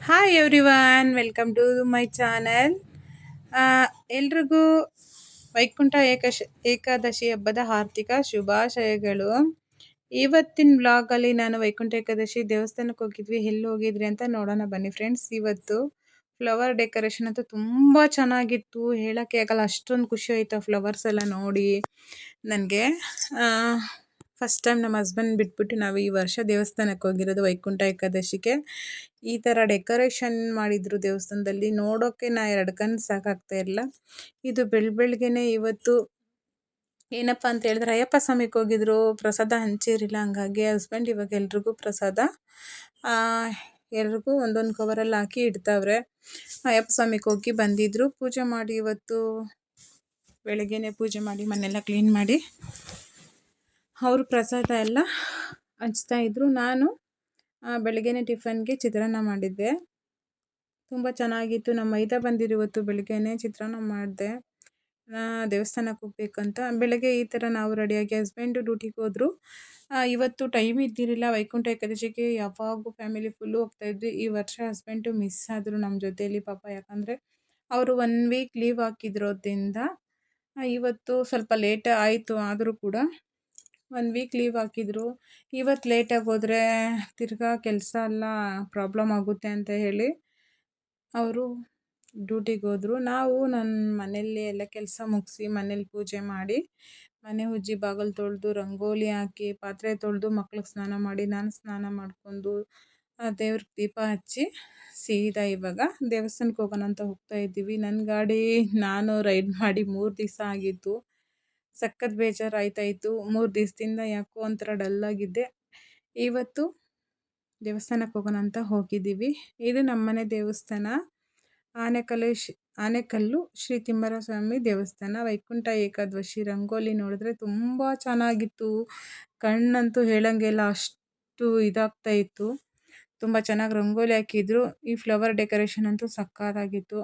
Hi everyone welcome to my channel ಎಲ್ರಿಗೂ ವೈಕುಂಠ ಏಕಶ, ಏಕಾದಶಿ ಹಬ್ಬದ ಆರ್ಥಿಕ ಶುಭಾಶಯಗಳು. ಇವತ್ತಿನ ಬ್ಲಾಗಲ್ಲಿ ನಾನು ವೈಕುಂಠ ಏಕಾದಶಿ ದೇವಸ್ಥಾನಕ್ಕೆ ಹೋಗಿದ್ವಿ, ಎಲ್ಲಿ ಹೋಗಿದ್ರಿ ಅಂತ ನೋಡೋಣ ಬನ್ನಿ ಫ್ರೆಂಡ್ಸ್ ಇವತ್ತು ಫ್ಲವರ್ ಡೆಕೋರೇಷನ್ ಅಂತೂ ತುಂಬ ಚೆನ್ನಾಗಿತ್ತು, ಹೇಳೋಕ್ಕೆ ಆಗಲ್ಲ, ಅಷ್ಟೊಂದು ಖುಷಿ ಆಯಿತು ಫ್ಲವರ್ಸ್ ಎಲ್ಲ ನೋಡಿ. ನನಗೆ ಫಸ್ಟ್ ಟೈಮ್ ನಮ್ಮ ಹಸ್ಬೆಂಡ್ ಬಿಟ್ಬಿಟ್ಟು ನಾವು ಈ ವರ್ಷ ದೇವಸ್ಥಾನಕ್ಕೆ ಹೋಗಿರೋದು ವೈಕುಂಠ ಏಕಾದಶಿಗೆ. ಈ ಥರ ಡೆಕೋರೇಷನ್ ಮಾಡಿದ್ರು ದೇವಸ್ಥಾನದಲ್ಲಿ. ನೋಡೋಕ್ಕೆ ನಾ ಎರಡು ಕಣ್ಣು ಸಾಕಾಗ್ತಾ ಇರಲಿಲ್ಲ ಇದು ಬೆಳ್ ಬೆಳಗ್ಗೆನೆ ಇವತ್ತು ಏನಪ್ಪ ಅಂತ ಹೇಳಿದ್ರೆ, ಅಯ್ಯಪ್ಪ ಸ್ವಾಮಿಗೆ ಹೋಗಿದ್ರು. ಪ್ರಸಾದ ಹಂಚಿರಲಿಲ್ಲ. ಹಂಗಾಗಿ ಹಸ್ಬೆಂಡ್ ಇವಾಗ ಎಲ್ರಿಗೂ ಪ್ರಸಾದ ಎಲ್ರಿಗೂ ಒಂದೊಂದು ಕವರಲ್ಲಿ ಹಾಕಿ ಇಡ್ತಾವ್ರೆ. ಅಯ್ಯಪ್ಪ ಸ್ವಾಮಿಗೆ ಹೋಗಿ ಬಂದಿದ್ರು. ಪೂಜೆ ಮಾಡಿ ಇವತ್ತು ಬೆಳಗ್ಗೆನೆ ಪೂಜೆ ಮಾಡಿ ಮನೆಯೆಲ್ಲ ಕ್ಲೀನ್ ಮಾಡಿ. ಅವರು ಪ್ರಸಾದ ಎಲ್ಲ ಹಂಚ್ತಾ ಇದ್ದರು ನಾನು ಬೆಳಗ್ಗೆನೇ ಟಿಫನ್ಗೆ ಚಿತ್ರಾನ್ನ ಮಾಡಿದ್ದೆ. ತುಂಬ ಚೆನ್ನಾಗಿತ್ತು. ನಮ್ಮ ಮೈದಾ ಬಂದಿರು ಇವತ್ತು ಬೆಳಗ್ಗೆನೆ ಚಿತ್ರಾನ್ನ ಮಾಡಿದೆ. ದೇವಸ್ಥಾನಕ್ಕೆ ಹೋಗ್ಬೇಕಂತ. ಬೆಳಗ್ಗೆ ಈ ಥರ ನಾವು ರೆಡಿಯಾಗಿ ಹಸ್ಬೆಂಡು ಡ್ಯೂಟಿಗೆ ಹೋದರು. ಇವತ್ತು ಟೈಮ್ ಇದ್ದಿರಲಿಲ್ಲ. ವೈಕುಂಠ ಏಕಾದಶಿಗೆ ಯಾವಾಗೂ ಫ್ಯಾಮಿಲಿ ಫುಲ್ಲು ಹೋಗ್ತಾಯಿದ್ವಿ ಈ ವರ್ಷ ಹಸ್ಬೆಂಡು ಮಿಸ್ ಆದರು ನಮ್ಮ ಜೊತೆಯಲ್ಲಿ ಪಾಪ. ಯಾಕಂದರೆ ಅವರು ಒನ್ ವೀಕ್ ಲೀವ್ ಹಾಕಿದ್ರೋದ್ರಿಂದ ಇವತ್ತು ಸ್ವಲ್ಪ ಲೇಟ್ ಆಯಿತು ಆದರೂ ಕೂಡ. ಒನ್ ವೀಕ್ ಲೀವ್ ಹಾಕಿದ್ರು. ಇವತ್ತು ಲೇಟಾಗಿ ಹೋದರೆ ತಿರ್ಗಾ ಕೆಲಸ ಎಲ್ಲ ಪ್ರಾಬ್ಲಮ್ ಆಗುತ್ತೆ ಅಂತ ಹೇಳಿ ಅವರು ಡ್ಯೂಟಿಗೆ ಹೋದರು. ನಾವು ನನ್ನ ಮನೆಯಲ್ಲಿ ಎಲ್ಲ ಕೆಲಸ ಮುಗಿಸಿ ಮನೇಲಿ ಪೂಜೆ ಮಾಡಿ ಮನೆ ಉಜ್ಜಿ ಬಾಗಿಲು ತೊಳೆದು ರಂಗೋಲಿ ಹಾಕಿ ಪಾತ್ರೆ ತೊಳೆದು ಮಕ್ಳಿಗೆ ಸ್ನಾನ ಮಾಡಿ ನಾನು ಸ್ನಾನ ಮಾಡಿಕೊಂಡು ದೇವ್ರಿಗೆ ದೀಪ ಹಚ್ಚಿ ಸೀದಾ ಇವಾಗ ದೇವಸ್ಥಾನಕ್ಕೆ ಹೋಗೋಣ ಅಂತ ಹೋಗ್ತಾ ಇದ್ದೀವಿ. ನನ್ನ ಗಾಡಿ ನಾನು ರೈಡ್ ಮಾಡಿ ಮೂರು ದಿವಸ ಆಗಿತ್ತು ಸಖತ್ ಬೇಜಾರಾಯ್ತಾಯಿತ್ತು ಮೂರು ದಿವಸದಿಂದ ಯಾಕೋ ಒಂಥರ ಡಲ್ಲಾಗಿದ್ದೆ ಇವತ್ತು ದೇವಸ್ಥಾನಕ್ಕೆ ಹೋಗೋಣ ಅಂತ ಹೋಗಿದ್ದೀವಿ. ಇದು ನಮ್ಮನೆ ದೇವಸ್ಥಾನ. ಆನೆಕಲ್ಲು ಆನೆಕಲ್ಲು ಶ್ರೀ ತಿಮ್ಮರಸ್ವಾಮಿ ದೇವಸ್ಥಾನ. ವೈಕುಂಠ ಏಕಾದಶಿ ರಂಗೋಲಿ ನೋಡಿದ್ರೆ ತುಂಬ ಚೆನ್ನಾಗಿತ್ತು. ಕಣ್ಣಂತೂ ಹೇಳಂಗೆಲ್ಲ ಅಷ್ಟು ಇದಾಗ್ತಾ ಇತ್ತು. ತುಂಬ ಚೆನ್ನಾಗಿ ರಂಗೋಲಿ ಹಾಕಿದ್ರು. ಈ ಫ್ಲವರ್ ಡೆಕೋರೇಷನ್ ಅಂತೂ ಸಕ್ಕತ್ತಾಗಿತ್ತು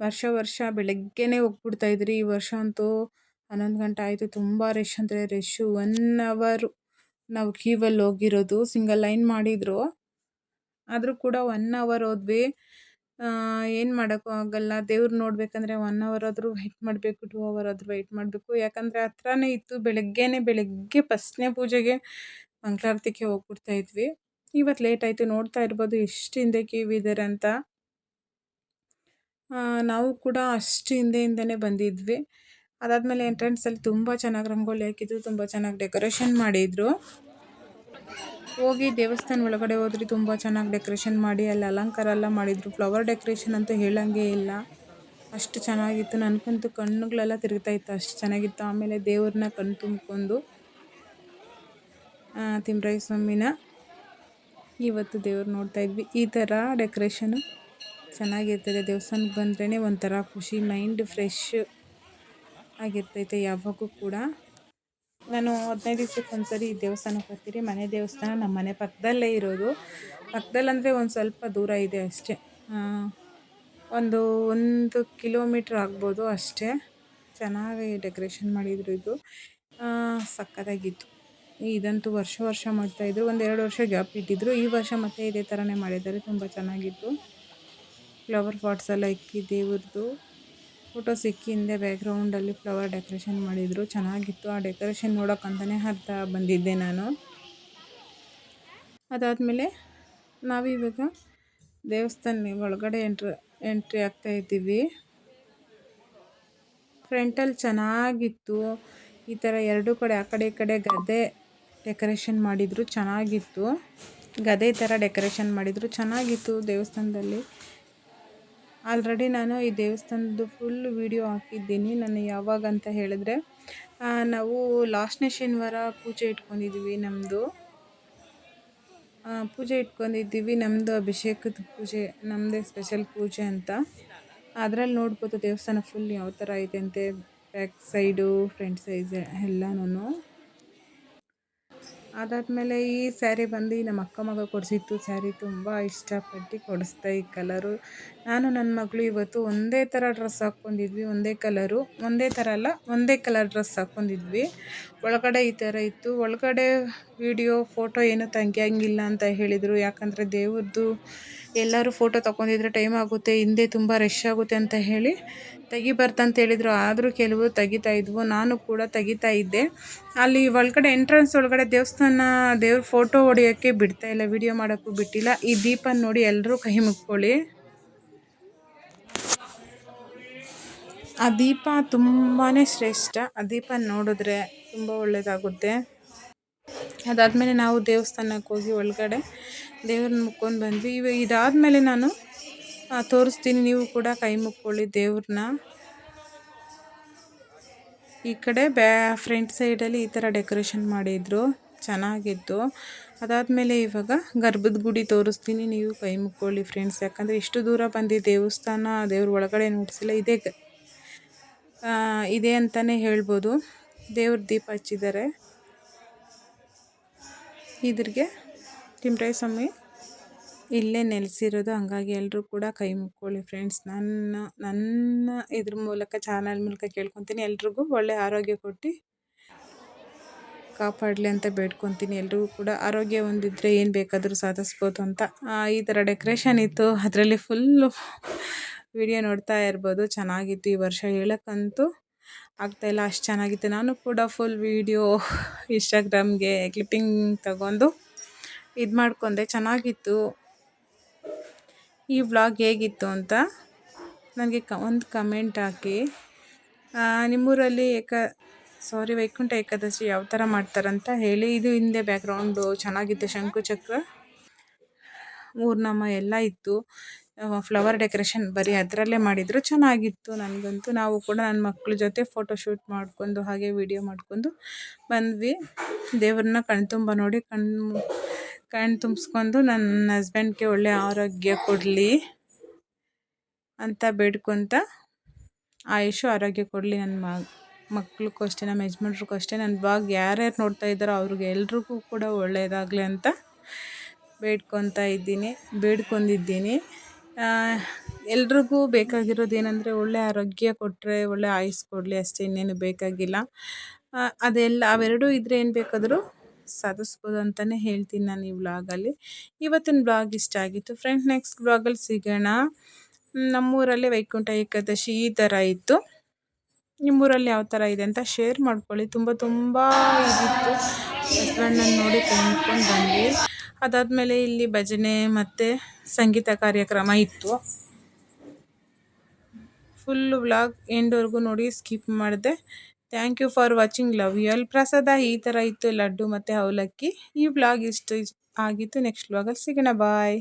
ವರ್ಷ ವರ್ಷ ಬೆಳಗ್ಗೆನೇ ಹೋಗ್ಬಿಡ್ತಾಯಿದ್ರಿ ಈ ವರ್ಷ ಅಂತೂ ಹನ್ನೊಂದು ಗಂಟೆ ಆಯಿತು. ತುಂಬ ರಶ್ ಅಂದರೆ ರಶ್ಶು ಒನ್ ಅವರು ನಾವು ಕ್ಯೂವಲ್ಲಿ ಹೋಗಿರೋದು. ಸಿಂಗಲ್ ಲೈನ್ ಮಾಡಿದರು. ಆದರೂ ಕೂಡ ಒನ್ ಅವರ್ ಹೋದ್ವಿ. ಏನು ಮಾಡೋಕ್ಕೂ ಆಗಲ್ಲ. ದೇವ್ರು ನೋಡಬೇಕಂದ್ರೆ ಒನ್ ಅವರ್ ಆದರೂ ವೆಯ್ಟ್ ಮಾಡಬೇಕು. ಟೂ ಅವರ್ ಆದರೂ ವೆಯ್ಟ್ ಮಾಡಬೇಕು. ಯಾಕಂದರೆ ಹತ್ರನೇ ಇತ್ತು. ಬೆಳಗ್ಗೆನೇ, ಬೆಳಗ್ಗೆ ಫಸ್ಟ್ನೇ ಪೂಜೆಗೆ ಮಂಗಳಾರತಿಗೆ ಹೋಗ್ಬಿಡ್ತಾ ಇದ್ವಿ. ಇವತ್ತು ಲೇಟ್ ಆಯಿತು. ನೋಡ್ತಾ ಇರ್ಬೋದು. ಎಷ್ಟು ಹಿಂದೆ ಕ್ಯೂ ಇದ್ದಾರೆ ಅಂತ. ನಾವು ಕೂಡ ಅಷ್ಟು ಹಿಂದೆಯಿಂದನೇ ಬಂದಿದ್ವಿ. ಅದಾದಮೇಲೆ ಎಂಟ್ರೆನ್ಸಲ್ಲಿ ತುಂಬ ಚೆನ್ನಾಗಿ ರಂಗೋಲಿ ಹಾಕಿದ್ರು, ತುಂಬ ಚೆನ್ನಾಗಿ ಡೆಕೋರೇಷನ್ ಮಾಡಿದರು. ಹೋಗಿ ದೇವಸ್ಥಾನ ಒಳಗಡೆ ಹೋದ್ರೆ, ತುಂಬ ಚೆನ್ನಾಗಿ ಡೆಕೋರೇಷನ್ ಮಾಡಿ, ಅಲ್ಲಿ ಅಲಂಕಾರ ಎಲ್ಲ ಮಾಡಿದರು. ಫ್ಲವರ್ ಡೆಕೋರೇಷನ್ ಅಂತೂ ಹೇಳಂಗೆ ಇಲ್ಲ. ಅಷ್ಟು ಚೆನ್ನಾಗಿತ್ತು. ನನಗಂತೂ ಕಣ್ಣುಗಳೆಲ್ಲ ತಿರುಗ್ತಾ ಇತ್ತು, ಅಷ್ಟು ಚೆನ್ನಾಗಿತ್ತು. ಆಮೇಲೆ ದೇವ್ರನ್ನ ಕಣ್ಣು ತುಂಬಿಕೊಂಡು ತಿಮ್ರಾಯ ಸ್ವಾಮಿನ ಇವತ್ತು ದೇವ್ರು ನೋಡ್ತಾ ಇದ್ವಿ. ಈ ಥರ ಡೆಕೋರೇಷನು ಚೆನ್ನಾಗಿರ್ತದೆ. ದೇವಸ್ಥಾನಕ್ಕೆ ಬಂದ್ರೇ ಒಂಥರ ಖುಷಿ, ಮೈಂಡ್ ಫ್ರೆಶ್ ಆಗಿರ್ತೈತೆ ಯಾವಾಗೂ ಕೂಡ. ನಾನು ಹದಿನೈದು ದಿವ್ಸಕ್ಕೆ ಒಂದ್ಸರಿ ಈ ದೇವಸ್ಥಾನಕ್ಕೆ ಹೋಗ್ತೀನಿ. ಮನೆ ದೇವಸ್ಥಾನ ನಮ್ಮ ಮನೆ ಪಕ್ಕದಲ್ಲೇ ಇರೋದು. ಪಕ್ಕದಲ್ಲಂದರೆ ಒಂದು ಸ್ವಲ್ಪ ದೂರ ಇದೆ ಅಷ್ಟೇ. ಒಂದು ಒಂದು ಕಿಲೋಮೀಟ್ರ್ ಆಗ್ಬೋದು ಅಷ್ಟೇ. ಚೆನ್ನಾಗಿ ಡೆಕೋರೇಷನ್ ಮಾಡಿದರು ಇದು. ಸಕ್ಕತ್ತಾಗಿತ್ತು. ಇದಂತೂ ವರ್ಷ ವರ್ಷ ಮಾಡ್ತಾಯಿದ್ರು ಒಂದು ಎರಡು ವರ್ಷ ಗ್ಯಾಪ್ ಇಟ್ಟಿದ್ರು ಈ ವರ್ಷ ಮತ್ತೆ ಇದೇ ಥರನೇ ಮಾಡಿದ್ದಾರೆ. ತುಂಬ ಚೆನ್ನಾಗಿತ್ತು. ಫ್ಲವರ್ ಪಾಟ್ಸ್ ಎಲ್ಲ ಇಕ್ಕಿ ದೇವ್ರದ್ದು. ಫೋಟೋ ಸಿಕ್ಕಿ ಹಿಂದೆ ಬ್ಯಾಕ್ಗ್ರೌಂಡಲ್ಲಿ ಫ್ಲವರ್ ಡೆಕೋರೇಷನ್ ಮಾಡಿದರು. ಚೆನ್ನಾಗಿತ್ತು ಆ ಡೆಕೋರೇಷನ್ ನೋಡೋಕ್ಕಂತಲೇ ಹತ್ತ ಬಂದಿದ್ದೆ ನಾನು. ಅದಾದಮೇಲೆ ನಾವಿವಾಗ ದೇವಸ್ಥಾನ ಒಳಗಡೆ ಎಂಟ್ರ್ ಎಂಟ್ರಿ ಆಗ್ತಾ ಇದ್ದೀವಿ. ಫ್ರಂಟಲ್ಲಿ ಚೆನ್ನಾಗಿತ್ತು. ಈ ಥರ ಎರಡು ಕಡೆ, ಆ ಕಡೆ, ಈ ಕಡೆ ಗದ್ದೆ ಡೆಕೋರೇಷನ್ ಮಾಡಿದರು, ಚೆನ್ನಾಗಿತ್ತು. ಗದೆ ಥರ ಡೆಕೋರೇಷನ್ ಮಾಡಿದರು, ಚೆನ್ನಾಗಿತ್ತು ದೇವಸ್ಥಾನದಲ್ಲಿ. ಆಲ್ರೆಡಿ ನಾನು ಈ ದೇವಸ್ಥಾನದ್ದು ಫುಲ್ ವೀಡಿಯೋ ಹಾಕಿದ್ದೀನಿ. ನಾನು ಯಾವಾಗ ಅಂತ ಹೇಳಿದ್ರೆ ನಾವು ಲಾಸ್ಟ್ನೇ ಶನಿವಾರ ಪೂಜೆ ಇಟ್ಕೊಂಡಿದ್ದೀವಿ ನಮ್ಮದು ಪೂಜೆ ಇಟ್ಕೊಂಡಿದ್ದೀವಿ ನಮ್ಮದು ಅಭಿಷೇಕದ ಪೂಜೆ ನಮ್ಮದೇ ಸ್ಪೆಷಲ್ ಪೂಜೆ ಅಂತ. ಅದರಲ್ಲಿ ನೋಡ್ಬೋದು ದೇವಸ್ಥಾನ ಫುಲ್ ಯಾವ ಥರ ಇದೆ ಅಂತೆ ಬ್ಯಾಕ್ ಸೈಡು ಫ್ರಂಟ್ ಸೈಜ್ ಎಲ್ಲನೂ ಅದಾದಮೇಲೆ ಈ ಸ್ಯಾರಿ ಬಂದು ನಮ್ಮ ಅಕ್ಕ ಮಗ ಕೊಡಿಸಿತ್ತು ಸ್ಯಾರಿ ತುಂಬ ಇಷ್ಟಪಟ್ಟು ಕೊಡಿಸ್ದೆ ಈ ಕಲರು. ನಾನು ನನ್ನ ಮಗಳು ಇವತ್ತು ಒಂದೇ ಥರ ಡ್ರೆಸ್ ಹಾಕ್ಕೊಂಡಿದ್ವಿ, ಒಂದೇ ಕಲರು. ಒಂದೇ ಥರ ಅಲ್ಲ, ಒಂದೇ ಕಲರ್ ಡ್ರೆಸ್ ಹಾಕ್ಕೊಂಡಿದ್ವಿ. ಒಳಗಡೆ ಈ ಥರ ಇತ್ತು. ಒಳಗಡೆ ವಿಡಿಯೋ, ಫೋಟೋ ಏನು ತೆಗಿಯಂಗಿಲ್ಲ ಅಂತ ಹೇಳಿದರು. ಯಾಕಂದರೆ ದೇವ್ರದ್ದು ಎಲ್ಲರೂ ಫೋಟೋ ತೊಗೊಂಡಿದ್ರೆ ಟೈಮ್ ಆಗುತ್ತೆ, ಹಿಂದೆ ತುಂಬ ರಶ್ ಆಗುತ್ತೆ ಅಂತ ಹೇಳಿ ತೆಗಿಬಾರ್ದಂತ ಹೇಳಿದರು. ಆದರೂ ಕೆಲವು ತೆಗಿತಾ ಇದ್ವು. ನಾನು ಕೂಡ ತೆಗಿತಾ ಇದ್ದೆ. ಅಲ್ಲಿ ಒಳಗಡೆ ಎಂಟ್ರೆನ್ಸ್ ಒಳಗಡೆ ದೇವಸ್ಥಾನ, ದೇವ್ರ ಫೋಟೋ ಹೊಡೆಯೋಕ್ಕೆ ಬಿಡ್ತಾ ಇಲ್ಲ. ವಿಡಿಯೋ ಮಾಡೋಕ್ಕೂ ಬಿಟ್ಟಿಲ್ಲ. ಈ ದೀಪ ನೋಡಿ ಎಲ್ಲರೂ ಕೈ ಮುಕ್ಕೊಳ್ಳಿ ಆ ದೀಪ ತುಂಬಾ ಶ್ರೇಷ್ಠ. ಆ ದೀಪ ನೋಡಿದ್ರೆ ತುಂಬ ಒಳ್ಳೆಯದಾಗುತ್ತೆ ಅದಾದಮೇಲೆ ನಾವು ದೇವಸ್ಥಾನಕ್ಕೆ ಹೋಗಿ ಒಳಗಡೆ ದೇವ್ರನ್ನ ಮುಕ್ಕೊಂಡು ಬಂದ್ವಿ. ಇವ ಇದಾದಮೇಲೆ ನಾನು ತೋರಿಸ್ತೀನಿ ನೀವು ಕೂಡ ಕೈ ಮುಕ್ಕೊಳ್ಳಿ ದೇವ್ರನ್ನ. ಈ ಕಡೆ ಬ್ಯಾ, ಫ್ರಂಟ್ ಸೈಡಲ್ಲಿ ಈ ಥರ ಡೆಕೋರೇಷನ್ ಮಾಡಿದ್ರು. ಚೆನ್ನಾಗಿತ್ತು. ಅದಾದಮೇಲೆ ಇವಾಗ ಗರ್ಭದ ಗುಡಿ ತೋರಿಸ್ತೀನಿ. ನೀವು ಕೈ ಮುಕ್ಕೊಳ್ಳಿ ಫ್ರೆಂಡ್ಸ್. ಯಾಕಂದರೆ ಇಷ್ಟು ದೂರ ಬಂದು ದೇವಸ್ಥಾನ ದೇವ್ರ ಒಳಗಡೆ ನೋಡಿಸಿಲ್ಲ. ಇದೇ ಇದೆ ಅಂತಲೇ ಹೇಳ್ಬೋದು. ದೇವ್ರ ದೀಪ ಹಚ್ಚಿದ್ದಾರೆ. ಇದ್ರಿಗೆ ತಿಮ್ರಾಯ ಸ್ವಾಮಿ ಇಲ್ಲೇ ನೆಲೆಸಿರೋದು. ಹಂಗಾಗಿ ಎಲ್ಲರೂ ಕೂಡ ಕೈ ಮುಕ್ಕೊಳ್ಳಿ ಫ್ರೆಂಡ್ಸ್ ನನ್ನ ನನ್ನ ಇದ್ರ ಮೂಲಕ ಚಾನಲ್ ಮೂಲಕ ಕೇಳ್ಕೊತೀನಿ. ಎಲ್ರಿಗೂ ಒಳ್ಳೆ ಆರೋಗ್ಯ ಕೊಟ್ಟು ಕಾಪಾಡಲಿ ಅಂತ ಬೇಡ್ಕೊತೀನಿ. ಎಲ್ರಿಗೂ ಕೂಡ ಆರೋಗ್ಯ ಒಂದಿದ್ರೆ ಏನು ಬೇಕಾದರೂ ಸಾಧಿಸ್ಬೋದು ಅಂತ. ಈ ಥರ ಡೆಕೋರೇಷನ್ ಇತ್ತು. ಅದರಲ್ಲಿ ಫುಲ್ಲು ವಿಡಿಯೋ ನೋಡ್ತಾ ಇರ್ಬೋದು. ಚೆನ್ನಾಗಿತ್ತು ಈ ವರ್ಷ ಹೇಳೋಕ್ಕಂತೂ. ಆಗ್ತಾಯಿಲ್ಲ ಅಷ್ಟು ಚೆನ್ನಾಗಿತ್ತು. ನಾನು ಕೂಡ ಫುಲ್ ವೀಡಿಯೋ ಇನ್ಸ್ಟಾಗ್ರಾಮ್ಗೆ ಕ್ಲಿಪ್ಪಿಂಗ್ ತಗೊಂಡು ಇದು ಮಾಡ್ಕೊಂಡೆ, ಚೆನ್ನಾಗಿತ್ತು. ಈ ವ್ಲಾಗ್ ಹೇಗಿತ್ತು ಅಂತ ನನಗೆ ಕ, ಒಂದು ಕಮೆಂಟ್ ಹಾಕಿ. ನಿಮ್ಮೂರಲ್ಲಿ ಏಕ ಸಾರಿ ವೈಕುಂಠ ಏಕಾದಶಿ ಯಾವ ಥರ ಮಾಡ್ತಾರಂತ ಹೇಳಿ. ಇದು ಹಿಂದೆ ಬ್ಯಾಕ್ಗ್ರೌಂಡು ಚೆನ್ನಾಗಿತ್ತು, ಶಂಕು ಚಕ್ರ. ಮೂರ್ನಾಮ ಎಲ್ಲ ಇತ್ತು. ಫ್ಲವರ್ ಡೆಕೋರೇಷನ್ ಬರೀ ಅದರಲ್ಲೇ ಮಾಡಿದರು. ಚೆನ್ನಾಗಿತ್ತು ನನಗಂತೂ. ನಾವು ಕೂಡ ನನ್ನ ಮಕ್ಕಳ ಜೊತೆ ಫೋಟೋ ಶೂಟ್ ಮಾಡಿಕೊಂಡು, ಹಾಗೆ ವಿಡಿಯೋ ಮಾಡ್ಕೊಂಡು ಬಂದ್ವಿ. ದೇವ್ರನ್ನ ಕಣ್ತುಂಬ ನೋಡಿ ಕಣ್ಣು ಕಣ್ಣು ತುಂಬಿಸ್ಕೊಂಡು ನನ್ನ ಹಸ್ಬೆಂಡ್ಗೆ ಒಳ್ಳೆ ಆರೋಗ್ಯ ಕೊಡಲಿ ಅಂತ ಬೇಡ್ಕೊತ ಆಯುಷು ಆರೋಗ್ಯ ಕೊಡಲಿ ನನ್ನ ಮಗ ಮಕ್ಳಿಗೂ ಅಷ್ಟೇ ನಮ್ಮ ಯಜಮಾನ್ರಿಗೂ ಅಷ್ಟೇ ನನ್ನ ಬ್ಲಾಗ್ ಯಾರ್ಯಾರು ನೋಡ್ತಾ ಇದ್ದಾರೋ ಅವ್ರಿಗೆ ಎಲ್ರಿಗೂ ಕೂಡ ಒಳ್ಳೆಯದಾಗಲಿ ಅಂತ ಬೇಡ್ಕೊತಾ ಇದ್ದೀನಿ, ಬೇಡ್ಕೊಂಡಿದ್ದೀನಿ. ಎಲ್ರಿಗೂ ಬೇಕಾಗಿರೋದು ಏನಂದರೆ ಒಳ್ಳೆ ಆರೋಗ್ಯ ಕೊಟ್ಟರೆ ಒಳ್ಳೆ ಆಯುಸ್ ಕೊಡಲಿ ಅಷ್ಟೇ, ಇನ್ನೇನು ಬೇಕಾಗಿಲ್ಲ. ಅದೆಲ್ಲ, ಅವೆರಡೂ ಇದ್ದರೆ ಏನು ಬೇಕಾದರೂ ಸಾಧಿಸ್ಬೋದು ಅಂತಲೇ ಹೇಳ್ತೀನಿ ನಾನು ಈ ವ್ಲಾಗಲ್ಲಿ. ಇವತ್ತಿನ ಬ್ಲಾಗ್ ಇಷ್ಟ ಆಗಿತ್ತು. ಫ್ರೆಂಡ್, ನೆಕ್ಸ್ಟ್ ಬ್ಲಾಗಲ್ಲಿ ಸಿಗೋಣ. ನಮ್ಮೂರಲ್ಲಿ ವೈಕುಂಠ ಏಕಾದಶಿ ಈ ಥರ ಇತ್ತು. ನಿಮ್ಮೂರಲ್ಲಿ ಯಾವ ಥರ ಇದೆ ಅಂತ ಶೇರ್ ಮಾಡ್ಕೊಳ್ಳಿ. ತುಂಬ ತುಂಬ ಇದಿತ್ತು. ಹಸ್ಬೆಂಡನ್ನು ನೋಡಿ ಕೈ ಬಂದ್ವಿ. ಅದಾದಮೇಲೆ ಇಲ್ಲಿ ಭಜನೆ ಮತ್ತು ಸಂಗೀತ ಕಾರ್ಯಕ್ರಮ ಇತ್ತು. ಫುಲ್ ವ್ಲಾಗ್ ಎಂಡ್ವರೆಗೂ ನೋಡಿ ಸ್ಕಿಪ್ ಮಾಡಿದೆ. Thank you for watching love you ಅಲ್ಲಿ ಪ್ರಸಾದ ಈ ಥರ ಇತ್ತು. ಲಡ್ಡು ಮತ್ತು ಅವಲಕ್ಕಿ. ಈ ವ್ಲಾಗ್ ಇಷ್ಟು ಆಗಿತ್ತು. ನೆಕ್ಸ್ಟ್ ವ್ಲಾಗಲ್ಲಿ ಸಿಗೋಣ. ಬಾಯ್